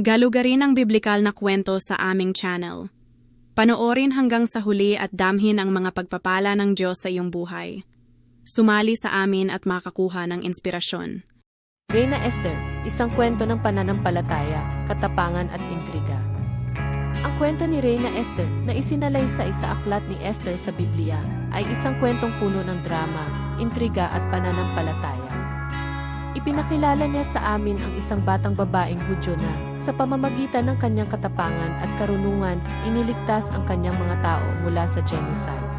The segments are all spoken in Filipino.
Galugarin ang biblikal na kwento sa aming channel. Panoorin hanggang sa huli at damhin ang mga pagpapala ng Diyos sa iyong buhay. Sumali sa amin at makakuha ng inspirasyon. Reyna Esther, isang kwento ng pananampalataya, katapangan at intriga. Ang kwento ni Reyna Esther na isinalay sa isa aklat ni Esther sa Biblia ay isang kwentong puno ng drama, intriga at pananampalataya. Ipinakilala niya sa amin ang isang batang babaeng Hudyo na, sa pamamagitan ng kanyang katapangan at karunungan, iniligtas ang kanyang mga tao mula sa genocide.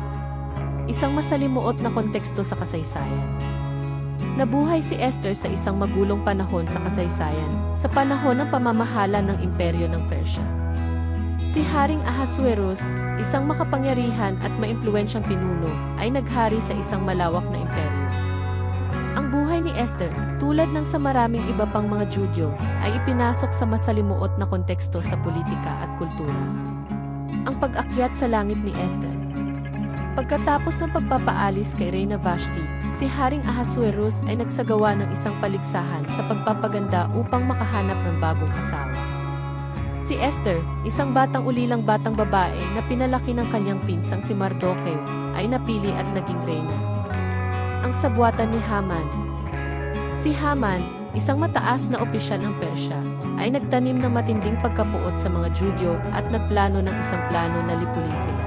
Isang masalimuot na konteksto sa kasaysayan. Nabuhay si Esther sa isang magulong panahon sa kasaysayan, sa panahon ng pamamahala ng imperyo ng Persia. Si Haring Ahasuerus, isang makapangyarihan at maimpluwensyang pinuno, ay naghari sa isang malawak na imperyo. Ni Esther, tulad ng sa maraming iba pang mga Judyo, ay ipinasok sa masalimuot na konteksto sa politika at kultura. Ang pag-akyat sa langit ni Esther Pagkatapos ng pagpapaalis kay Reyna Vashti, si Haring Ahasuerus ay nagsagawa ng isang paligsahan sa pagpapaganda upang makahanap ng bagong asawa. Si Esther, isang batang ulilang batang babae na pinalaki ng kanyang pinsang si Mardocheo, ay napili at naging reyna. Ang sabwatan ni Haman Si Haman, isang mataas na opisyal ng Persya, ay nagtanim ng matinding pagkapuot sa mga Judyo at nagplano ng isang plano na lipulin sila.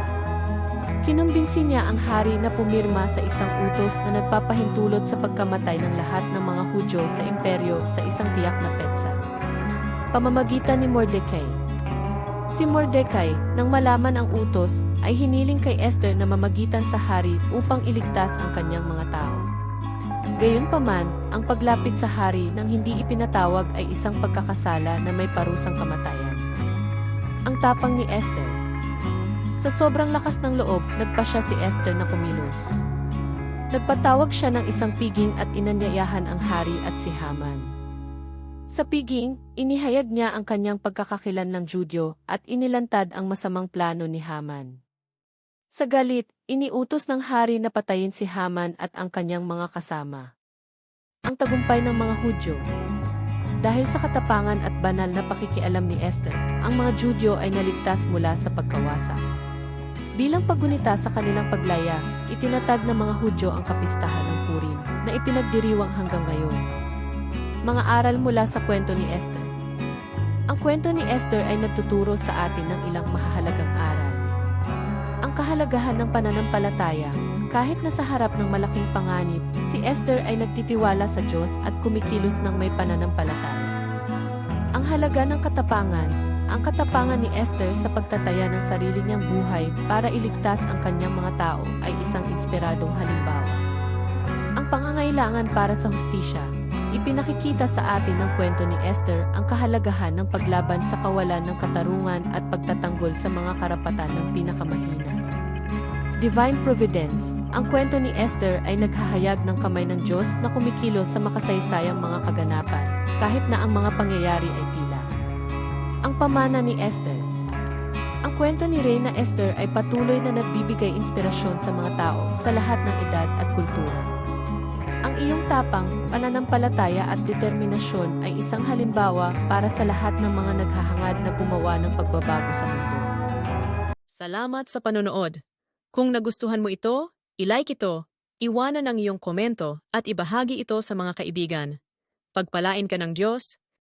Kinumbinsi niya ang hari na pumirma sa isang utos na nagpapahintulot sa pagkamatay ng lahat ng mga Hudyo sa imperyo sa isang tiyak na petsa. Pamamagitan ni Mordecai. Si Mordecai, nang malaman ang utos, ay hiniling kay Esther na mamagitan sa hari upang iligtas ang kanyang mga tao. Gayunpaman, ang paglapit sa hari nang hindi ipinatawag ay isang pagkakasala na may parusang kamatayan. Ang tapang ni Esther sa sobrang lakas ng loob, nagpa siya si Esther na kumilos. Nagpatawag siya ng isang piging at inanyayahan ang hari at si Haman. Sa piging, inihayag niya ang kanyang pagkakakilan ng Judyo at inilantad ang masamang plano ni Haman. Sa galit, iniutos ng hari na patayin si Haman at ang kanyang mga kasama. Ang tagumpay ng mga Hudyo Dahil sa katapangan at banal na pakikialam ni Esther, ang mga Judyo ay naligtas mula sa pagkawasak. Bilang paggunita sa kanilang paglaya, itinatag ng mga Hudyo ang kapistahan ng Purim na ipinagdiriwang hanggang ngayon. Mga aral mula sa kwento ni Esther Ang kwento ni Esther ay nagtuturo sa atin ng ilang mahahalagang aral. Kahalagahan ng pananampalataya, kahit na sa harap ng malaking panganib, si Esther ay nagtitiwala sa Diyos at kumikilos ng may pananampalataya. Ang halaga ng katapangan, ang katapangan ni Esther sa pagtataya ng sarili niyang buhay para iligtas ang kanyang mga tao ay isang inspiradong halimbawa. Ang pangangailangan para sa hustisya, ipinakikita sa atin ng kwento ni Esther ang kahalagahan ng paglaban sa kawalan ng katarungan at pagtatanggol sa mga karapatan ng pinakamahina. Divine Providence, ang kwento ni Esther ay naghahayag ng kamay ng Diyos na kumikilos sa makasaysayang mga kaganapan, kahit na ang mga pangyayari ay tila. Ang pamana ni Esther Ang kwento ni Reyna Esther ay patuloy na nagbibigay inspirasyon sa mga tao sa lahat ng edad at kultura. Ang iyong tapang, pananampalataya at determinasyon ay isang halimbawa para sa lahat ng mga naghahangad na gumawa ng pagbabago sa mundo. Salamat sa panonood. Kung nagustuhan mo ito, ilike ito, iwanan ang iyong komento at ibahagi ito sa mga kaibigan. Pagpalain ka ng Diyos,